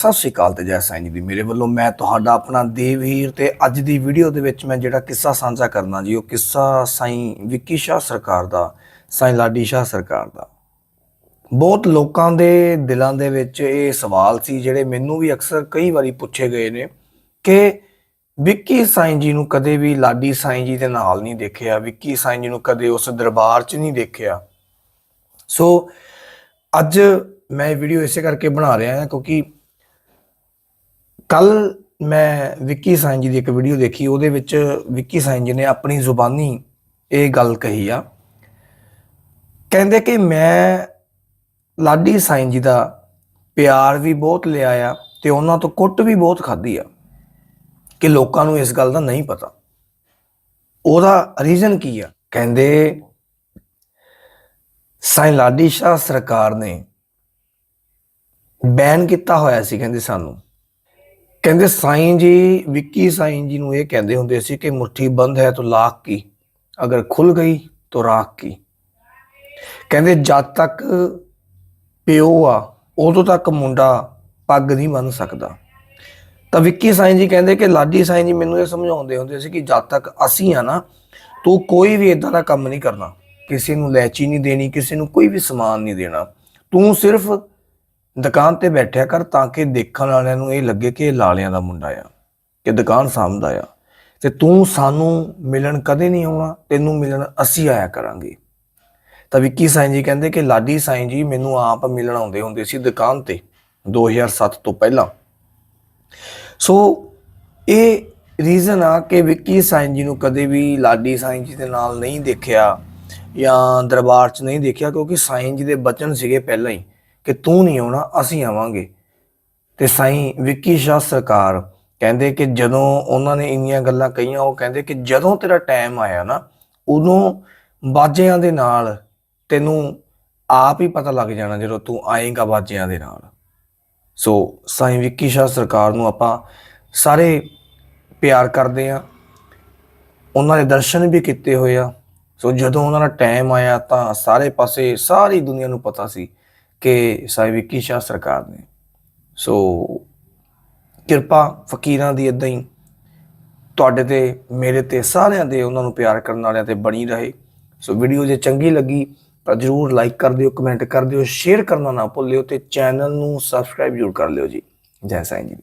ਸਤਿ ਸ਼੍ਰੀ ਅਕਾਲ ਤੇ ਜੈ ਸਾਈਂ ਜੀ ਦੀ। ਮੇਰੇ ਵੱਲੋਂ ਮੈਂ ਤੁਹਾਡਾ ਆਪਣਾ ਦੇਵਹੀਰ ਤੇ ਅੱਜ ਦੀ ਵੀਡੀਓ ਦੇ ਵਿੱਚ ਮੈਂ ਜਿਹੜਾ ਕਿੱਸਾ ਸਾਂਝਾ ਕਰਨਾ ਜੀ, ਉਹ ਕਿੱਸਾ ਸਾਈਂ ਵਿੱਕੀ ਸ਼ਾਹ ਸਰਕਾਰ ਦਾ, ਸਾਈਂ ਲਾਡੀ ਸ਼ਾਹ ਸਰਕਾਰ ਦਾ। ਬਹੁਤ ਲੋਕਾਂ ਦੇ ਦਿਲਾਂ ਦੇ ਵਿੱਚ ਇਹ ਸਵਾਲ ਸੀ, ਜਿਹੜੇ ਮੈਨੂੰ ਵੀ ਅਕਸਰ ਕਈ ਵਾਰੀ ਪੁੱਛੇ ਗਏ ਨੇ ਕਿ ਵਿੱਕੀ ਸਾਈਂ ਜੀ ਨੂੰ ਕਦੇ ਵੀ ਲਾਡੀ ਸਾਈਂ ਜੀ ਦੇ ਨਾਲ ਨਹੀਂ ਦੇਖਿਆ, ਵਿੱਕੀ ਸਾਈਂ ਜੀ ਨੂੰ ਕਦੇ ਉਸ ਦਰਬਾਰ 'ਚ ਨਹੀਂ ਦੇਖਿਆ। ਸੋ ਅੱਜ ਮੈਂ ਵੀਡੀਓ ਇਸੇ ਕਰਕੇ ਬਣਾ ਰਿਹਾ ਹਾਂ ਕਿਉਂਕਿ ਕੱਲ ਮੈਂ ਵਿੱਕੀ ਸਾਈਂ ਜੀ ਦੀ ਇੱਕ ਵੀਡੀਓ ਦੇਖੀ, ਉਹਦੇ ਵਿੱਚ ਵਿੱਕੀ ਸਾਈਂ ਜੀ ਨੇ ਆਪਣੀ ਜ਼ੁਬਾਨੀ ਇਹ ਗੱਲ ਕਹੀ ਆ। ਕਹਿੰਦੇ ਕਿ ਮੈਂ ਲਾਡੀ ਸਾਈਂ ਜੀ ਦਾ ਪਿਆਰ ਵੀ ਬਹੁਤ ਲਿਆ ਆ ਤੇ ਉਹਨਾਂ ਤੋਂ ਕੁੱਟ ਵੀ ਬਹੁਤ ਖਾਧੀ ਆ ਕਿ ਲੋਕਾਂ ਨੂੰ ਇਸ ਗੱਲ ਦਾ ਨਹੀਂ ਪਤਾ। ਉਹਦਾ ਰੀਜ਼ਨ ਕੀ ਆ? ਕਹਿੰਦੇ, ਸਾਈਂ ਲਾਡੀ ਸ਼ਾਹ ਸਰਕਾਰ ਨੇ ਬੈਨ ਕੀਤਾ ਹੋਇਆ ਸੀ, ਕਹਿੰਦੇ ਸਾਨੂੰ। ਕਹਿੰਦੇ ਸਾਈਂ ਜੀ, ਵਿੱਕੀ ਸਾਈਂ ਜੀ ਨੂੰ ਇਹ ਕਹਿੰਦੇ ਹੁੰਦੇ ਸੀ ਕਿ ਮੁੱਠੀ ਬੰਦ ਹੈ ਤਾਂ ਲਾਖ ਕੀ? ਅਗਰ ਖੁੱਲ ਗਈ ਤਾਂ ਰਾਖ ਕੀ? ਕਹਿੰਦੇ ਜਦ ਤੱਕ ਪਿਓ ਆ, ਉਦੋਂ ਤੱਕ ਮੁੰਡਾ ਪੱਗ ਨਹੀਂ ਬੰਨ ਸਕਦਾ। ਤਾਂ ਵਿੱਕੀ ਸਾਈਂ ਜੀ ਕਹਿੰਦੇ ਕਿ ਲਾਡੀ ਸਾਈਂ ਜੀ ਮੈਨੂੰ ਇਹ ਸਮਝਾਉਂਦੇ ਹੁੰਦੇ ਸੀ ਕਿ ਜਦ ਤੱਕ ਅਸੀਂ ਆ ਨਾ, ਤੂੰ ਕੋਈ ਵੀ ਇਦਾਂ ਦਾ ਕੰਮ ਨਹੀਂ ਕਰਨਾ। ਕਿਸੇ ਨੂੰ ਲੈਚੀ ਨਹੀਂ ਦੇਣੀ, ਕਿਸੇ ਨੂੰ ਕੋਈ ਵੀ ਸਮਾਨ ਨਹੀਂ ਦੇਣਾ। ਤੂੰ ਸਿਰਫ ਦੁਕਾਨ ਤੇ ਬੈਠਿਆ ਕਰ ਤਾਂ ਕਿ ਦੇਖਣ ਵਾਲਿਆਂ ਨੂੰ ਇਹ ਲੱਗੇ ਕਿ ਇਹ ਲਾਲਿਆਂ ਦਾ ਮੁੰਡਾ ਆ, ਕਿ ਦੁਕਾਨ ਸਾਂਭਦਾ ਆ। ਤੇ ਤੂੰ ਸਾਨੂੰ ਮਿਲਣ ਕਦੇ ਨਹੀਂ ਆਉਣਾ, ਤੈਨੂੰ ਮਿਲਣ ਅਸੀਂ ਆਇਆ ਕਰਾਂਗੇ। ਤਾਂ ਵਿੱਕੀ ਸਾਈਂ ਜੀ ਕਹਿੰਦੇ ਕਿ ਲਾਡੀ ਸਾਈਂ ਜੀ ਮੈਨੂੰ ਆਪ ਮਿਲਣ ਆਉਂਦੇ ਹੁੰਦੇ ਸੀ ਦੁਕਾਨ ਤੇ 2007 ਤੋਂ ਪਹਿਲਾਂ। ਸੋ ਇਹ ਰੀਜ਼ਨ ਆ ਕਿ ਵਿੱਕੀ ਸਾਈਂ ਜੀ ਨੂੰ ਕਦੇ ਵੀ ਲਾਡੀ ਸਾਈਂ ਜੀ ਦੇ ਨਾਲ ਨਹੀਂ ਦੇਖਿਆ ਜਾਂ ਦਰਬਾਰ 'ਚ ਨਹੀਂ ਦੇਖਿਆ, ਕਿਉਂਕਿ ਸਾਈਂ ਜੀ ਦੇ ਬਚਨ ਸੀਗੇ ਪਹਿਲਾਂ ਹੀ। ਕਿ ਤੂੰ ਨਹੀਂ ਆਉਣਾ, ਅਸੀਂ ਆਵਾਂਗੇ। ਤੇ ਸਾਈਂ ਵਿੱਕੀ ਸ਼ਾਹ ਸਰਕਾਰ ਕਹਿੰਦੇ ਕਿ ਜਦੋਂ ਉਹਨਾਂ ਨੇ ਇੰਨੀਆਂ ਗੱਲਾਂ ਕਹੀਆਂ, ਉਹ ਕਹਿੰਦੇ ਕਿ ਜਦੋਂ ਤੇਰਾ ਟਾਈਮ ਆਇਆ ਨਾ, ਉਦੋਂ ਬਾਜਿਆਂ ਦੇ ਨਾਲ ਤੈਨੂੰ ਆਪ ਹੀ ਪਤਾ ਲੱਗ ਜਾਣਾ ਜਦੋਂ ਤੂੰ ਆਏਗਾ ਬਾਜਿਆਂ ਦੇ ਨਾਲ। ਸੋ ਸਾਈਂ ਵਿੱਕੀ ਸ਼ਾਹ ਸਰਕਾਰ ਨੂੰ ਆਪਾਂ ਸਾਰੇ ਪਿਆਰ ਕਰਦੇ ਆ। ਉਹਨਾਂ ਦੇ ਦਰਸ਼ਨ ਵੀ ਕੀਤੇ ਹੋਏ ਆ। ਸੋ ਜਦੋਂ ਉਹਨਾਂ ਦਾ ਟਾਈਮ ਆਇਆ ਤਾਂ ਸਾਰੇ ਪਾਸੇ ਸਾਰੀ ਦੁਨੀਆ ਨੂੰ ਪਤਾ ਸੀ ਕਿ ਸਾਈਂ ਵਿੱਕੀ ਸ਼ਾਹ ਸਰਕਾਰ ਨੇ। ਸੋ ਕਿਰਪਾ ਫਕੀਰਾਂ ਦੀ ਇਦਾਂ ਹੀ ਤੁਹਾਡੇ ਤੇ, ਮੇਰੇ ਤੇ, ਸਾਰਿਆਂ ਦੇ ਉਹਨਾਂ ਨੂੰ ਪਿਆਰ ਕਰਨ ਵਾਲਿਆਂ ਤੇ ਬਣੀ ਰਹੇ। ਸੋ ਵੀਡੀਓ ਜੇ ਚੰਗੀ ਲੱਗੀ ਤਾਂ ਜਰੂਰ ਲਾਈਕ ਕਰ ਦਿਓ ਕਮੈਂਟ ਕਰ ਦਿਓ ਸ਼ੇਅਰ ਕਰਨਾ ਨਾ ਭੁੱਲਿਓ ਤੇ ਚੈਨਲ ਨੂੰ ਸਬਸਕ੍ਰਾਈਬ ਜਰੂਰ ਕਰ ਲਿਓ ਜੀ। ਜੈ ਸਾਈਂ ਜੀ